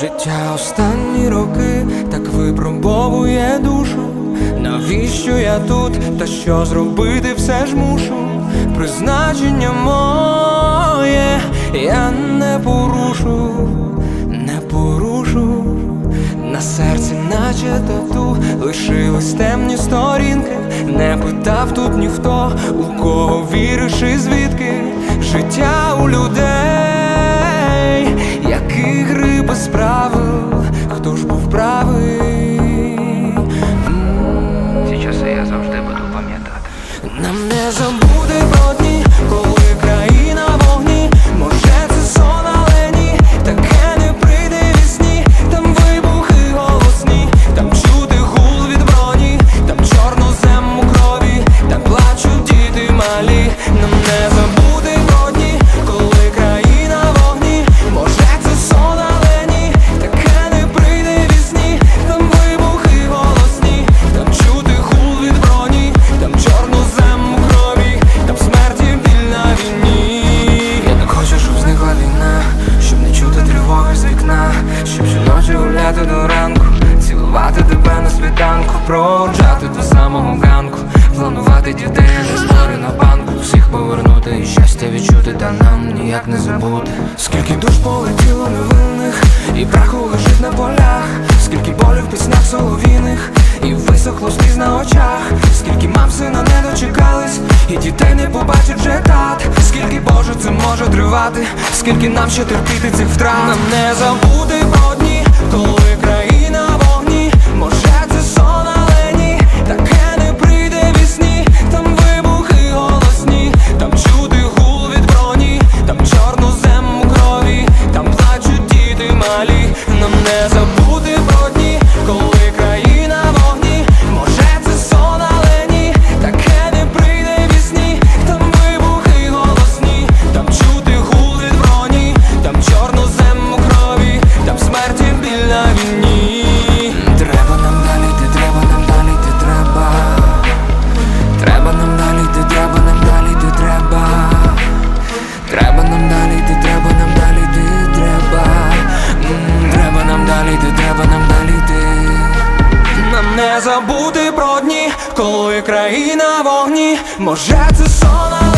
Життя останні роки так випробовує душу. Навіщо я тут? Та що зробити все ж мушу? Призначення моє я не порушу, не порушу. На серці, наче тату, лишились темні сторінки. Не питав тут ніхто, у кого віриш і звідки життя у людей, завжди буду пам'ятати. Нам не забути проводжати до самого ганку, планувати дітей, не збори на банку, всіх повернути і щастя відчути, та нам ніяк не забути. Скільки душ полетіло невинних, і праху лежить на полях, скільки болю в піснях солов'їних, і висохло сліз на очах, скільки мам сина не дочекались, і дітей не побачить вже тат, скільки Боже це може тривати, скільки нам ще терпіти цих втрат, нам не забути про дні, коли не забути про дні, коли країна вогні. Може це сон,